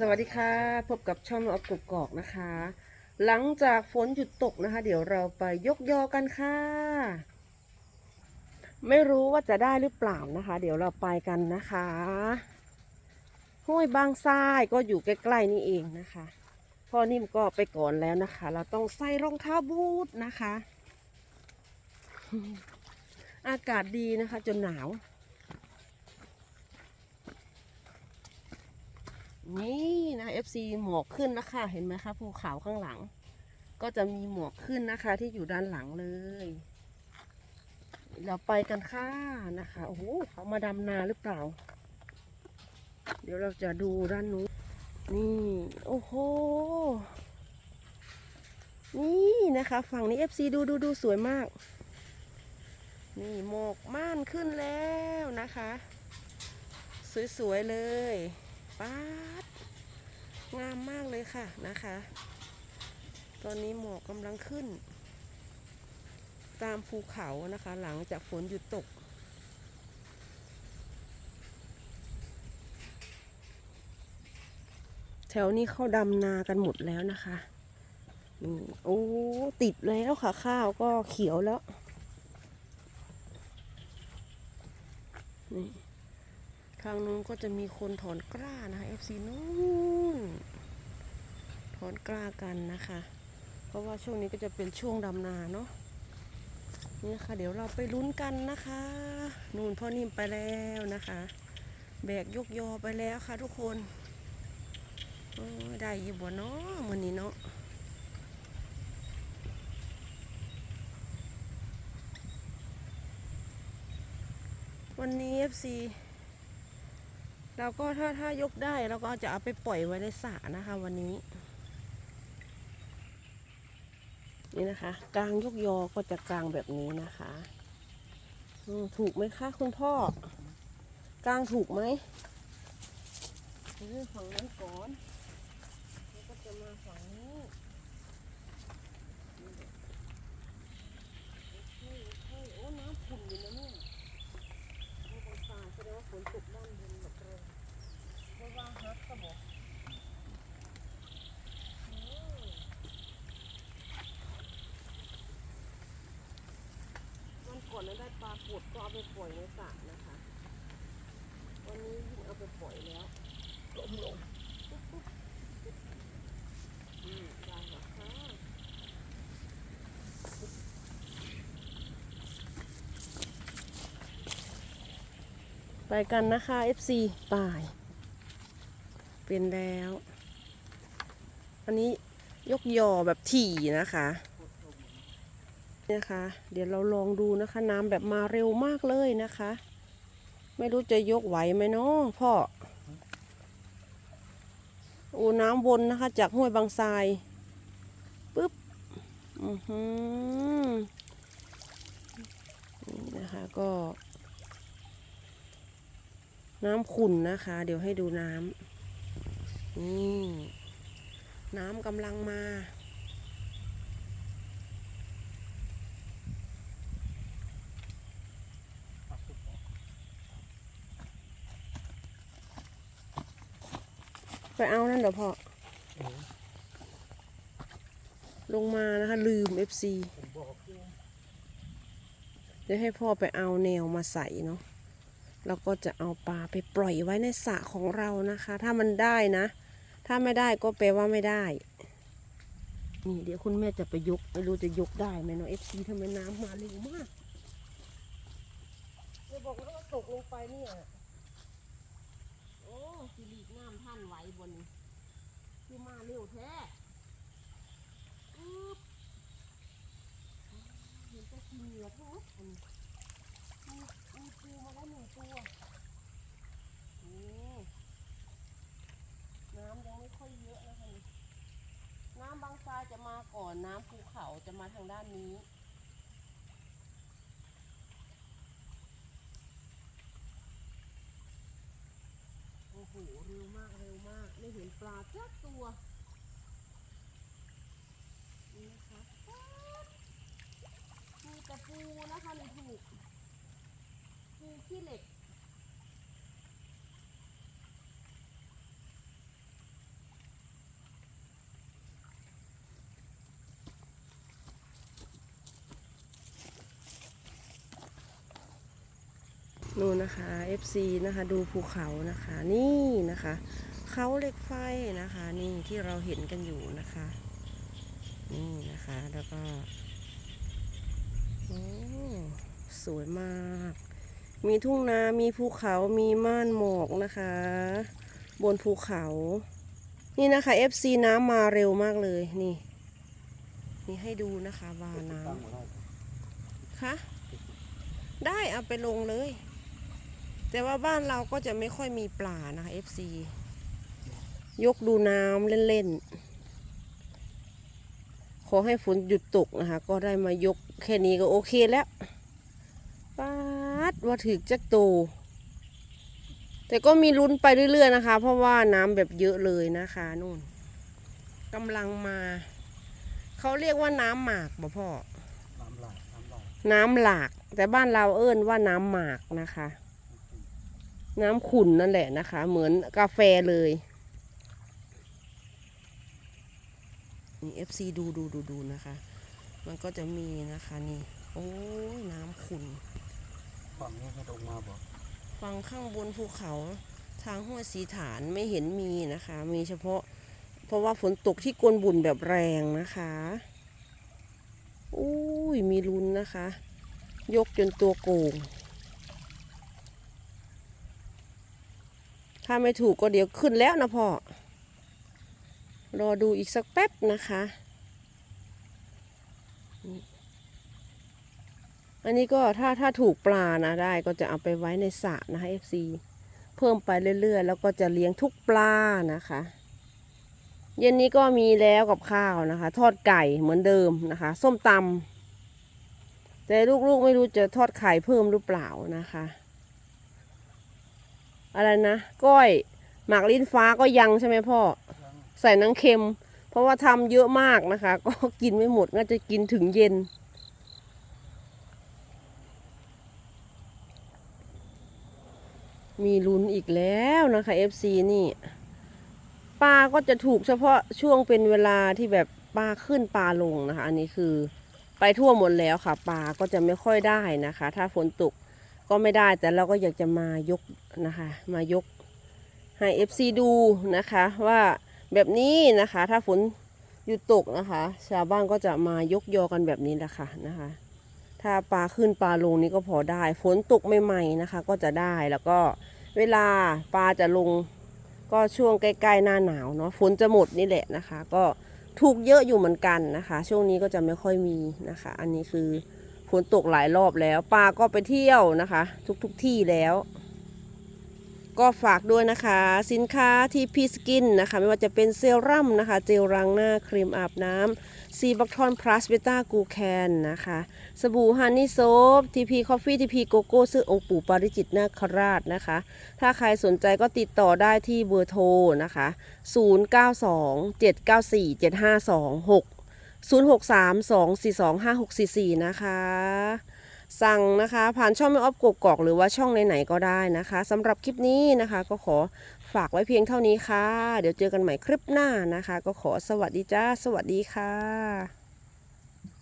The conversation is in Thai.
สวัสดีค่ะ พบกับช่องออกกกอกนะคะ หลังจากฝนหยุดตกนะคะ เดี๋ยวเราไปยกยอกันค่ะ ไม่รู้ว่าจะได้หรือเปล่านะคะ เดี๋ยวเราไปกันนะคะห้วยบางทรายก็อยู่ใกล้ๆนี่เองนะคะพ่อนิ่มก็ไปก่อนแล้วนะคะ เราต้องใส่รองเท้าบูทนะคะ อากาศดีนะคะ จนหนาว นี่นะ FC หมอกขึ้นนะคะ เห็นไหมคะภูเขาข้างหลัง ก็จะมีหมอกขึ้นนะคะ ที่อยู่ด้านหลังเลย เราไปกันค่ะนะคะโอ้โหเขามาดำนาหรือเปล่า เดี๋ยวเราจะดูด้านนู้นนี่ โอ้โห นี่นะคะ ฝั่งนี้ FC ดูดูดูสวยมาก นี่หมอกม่านขึ้นแล้วนะคะ สวยๆเลย ป๊าดงามมากเลยค่ะนะคะ ตอนนี้หมอกกำลังขึ้น ตามภูเขานะคะ หลังจากฝนหยุดตก แถวนี้เขาดำนากันหมดแล้วนะคะโอ้ติดแล้วค่ะ ข้าวก็เขียวแล้วนี่ ทางนู้นก็จะมีคนถอนกล้านะคะ FC นู้นถอนกล้ากันนะคะ เพราะว่าช่วงนี้ก็จะเป็นช่วงดำนาเนาะนี่ค่ะเดี๋ยวเราไปลุ้นกันนะคะ นู่นพ่อนิ่มไปแล้วนะคะ แบกยกยอไปแล้วค่ะทุกคนได้ยี่บ่เนาะวันนี้เนาะวันนี้ FC เราก็ถ้าถ้ายกได้เราก็จะเอาไปปล่อยไว้ในสระนะคะวันนี้ นี่นะคะกลางยกยอก็จะกลางแบบนี้นะคะถูกไหมคะคุณพ่อกลางถูกไหมเออฝั่งนั้นก่อนแล้วก็จะมาฝั่งนี้โอ้น้ำขุ่นอยู่นะเนี่ยไม่ต้องตายแสดงว่าฝนตกด้านบนหมดเลยเพราะว่าฮักก็บอกอืม มันได้ปลากดก็เอาไปปล่อยในสระนะคะ วันนี้ยิ่งเอาไปปล่อยแล้วลมลงปุ๊บปุ๊บปุ๊บอืมได้เหรอคะไปกันนะคะ FC ไปเป็นแล้ว อันนี้ยกยอแบบถี่นะคะ นะคะ เดี๋ยวเราลองดูนะคะ น้ำแบบมาเร็วมากเลยนะคะ ไม่รู้จะยกไหวไหมเนาะพ่อโอ้น้ำวนนะคะ จากห้วยบางทรายปึ๊บอือหือนี่นะคะก็ น้ำขุ่นนะคะ เดี๋ยวให้ดูน้ำนี่น้ำกำลังมา ไปเอานั่นเดี๋ยวพ่อลงมานะคะ ลืม FC เดี๋ยวให้พ่อไปเอาแนวมาใส่เนาะแล้วก็จะเอาปลาไปปล่อยไว้ในสระของเรานะคะ ถ้ามันได้นะ ถ้าไม่ได้ก็แปลว่าไม่ได้ นี่เดี๋ยวคุณแม่จะไปยก ไม่รู้จะยกได้ไหมเนาะเอฟซีทำไมน้ำมาเร็วมากจะบอกว่าตกลงไปเนี่ย อ้สิรีกน้ำท่านไหวบนคือมาเร็วแท้อึ๊บเห็นแตะกินเหงื่อทั้งหมดอันมีมีปูมาแล้วหนึ่งตัวนี่น้ำยังไม่ค่อยเยอะนะคะน้ำบางทรายจะมาก่อนน้ำภูเขาจะมาทางด้านนี้ โอ้โหเร็วมากเร็วมาก ไม่เห็นปลาสักตัวนี่นะคะมีแต่ปูนะคะในถูกปูขี้เหล็ก นู่นนะคะ FC นะคะดูภูเขานะคะนี่นะคะเขาเหล็กไฟนะคะนี่ที่เราเห็นกันอยู่นะคะนี่นะคะแล้วก็โอ้สวยมาก มีทุ่งนา มีภูเขา มีม่านหมอกนะคะ บนภูเขา นี่นะคะ FC น้ำมาเร็วมากเลยนี่นี่ให้ดูนะคะวาน้ำคะได้เอาไปลงเลย แต่ว่าบ้านเราก็จะไม่ค่อยมีปลานะคะ FC ยกดูน้ำเล่นๆ ขอให้ฝนหยุดตกนะคะ ก็ได้มายกแค่นี้ก็โอเคแล้วป๊าดว่าถึกจักโต แต่ก็มีลุ้นไปเรื่อยๆนะคะ เพราะว่าน้ำแบบเยอะเลยนะคะนู่นกำลังมา เขาเรียกว่าน้ำหมากบ่พ่อ น้ำหลาก น้ำหลากน้ำหลากแต่บ้านเราเอิ้นว่าน้ำหมากนะคะ น้ำขุ่นนั่นแหละนะคะ เหมือนกาแฟเลยนี่ FC ดูดูดูดูนะคะ มันก็จะมีนะคะนี่ โอ้ยน้ำขุ่นฝั่งนี้ให้ลงมาบอกฟังข้างบนภูเขาทางห้วยสีฐานไม่เห็นมีนะคะ มีเฉพาะ เพราะว่าฝนตกที่กวนบุญแบบแรงนะคะอุ้ยมีลุ้นนะคะ ยกจนตัวโกง ถ้าไม่ถูกก็เดี๋ยวขึ้นแล้วนะพ่อ รอดูอีกสักแป๊บนะคะ อันนี้ก็ถ้าถ้าถูกปลานะได้ก็จะเอาไปไว้ในสระนะคะ FC เพิ่มไปเรื่อยๆ แล้วก็จะเลี้ยงทุกปลานะคะเย็นนี้ก็มีแล้วกับข้าวนะคะ ทอดไก่เหมือนเดิมนะคะ ส้มตำแต่ลูกๆไม่รู้จะทอดไข่เพิ่มหรือเปล่านะคะ อะไรนะก้อยหมากลิ้นฟ้าก็ยังใช่ไหมพ่อยังใส่นังเค็ม เพราะว่าทำเยอะมากนะคะ ก็กินไม่หมดก็จะกินถึงเย็น มีลุ้นอีกแล้วนะคะ FC นี่ปลาก็จะถูกเฉพาะช่วงเป็นเวลาที่แบบปลาขึ้นปลาลงนะคะ อันนี้คือไปทั่วหมดแล้วค่ะ ปลาก็จะไม่ค่อยได้นะคะ ถ้าฝนตก ก็ไม่ได้แต่เราก็อยากจะมายกนะคะ มายกให้ FC ดูนะคะว่าแบบนี้นะคะ ถ้าฝนหยุดตกนะคะ ชาวบ้านก็จะมายกยอกันแบบนี้แหละค่ะนะคะ ถ้าปลาขึ้นปลาลงนี่ก็พอได้ ฝนตกใหม่ๆนะคะ ก็จะได้แล้วก็เวลาปลาจะลงก็ช่วงใกล้ๆหน้าหนาวเนาะฝนจะหมดนี่แหละนะคะ ก็ถูกเยอะอยู่เหมือนกันนะคะ ช่วงนี้ก็จะไม่ค่อยมีนะคะ อันนี้คือ ฝนตกหลายรอบแล้วปลาก็ไปเที่ยวนะคะ ทุกๆที่แล้ว ก็ฝากด้วยนะคะ สินค้าที่พีสกินนะคะ ไม่ว่าจะเป็นเซรั่มนะคะ เจลล้างหน้าครีมอาบน้ำซีบักทอนพลัสเบต้ากูแคนนะคะ สบู่ฮันนี่โซฟทีพีคอฟฟี่ทีพีโกโก้ซึ่งองค์ปู่ปาริจิตนาคราชนะคะ ถ้าใครสนใจก็ติดต่อได้ที่เบอร์โทรนะคะ 092 063 242 5644 นะคะ สั่งนะคะผ่านช่องไม่ออฟกกอกหรือว่าช่องไหนๆก็ได้นะคะสำหรับคลิปนี้นะคะ ก็ขอฝากไว้เพียงเท่านี้ค่ะ เดี๋ยวเจอกันใหม่คลิปหน้านะคะ ก็ขอสวัสดีจ้า สวัสดีค่ะ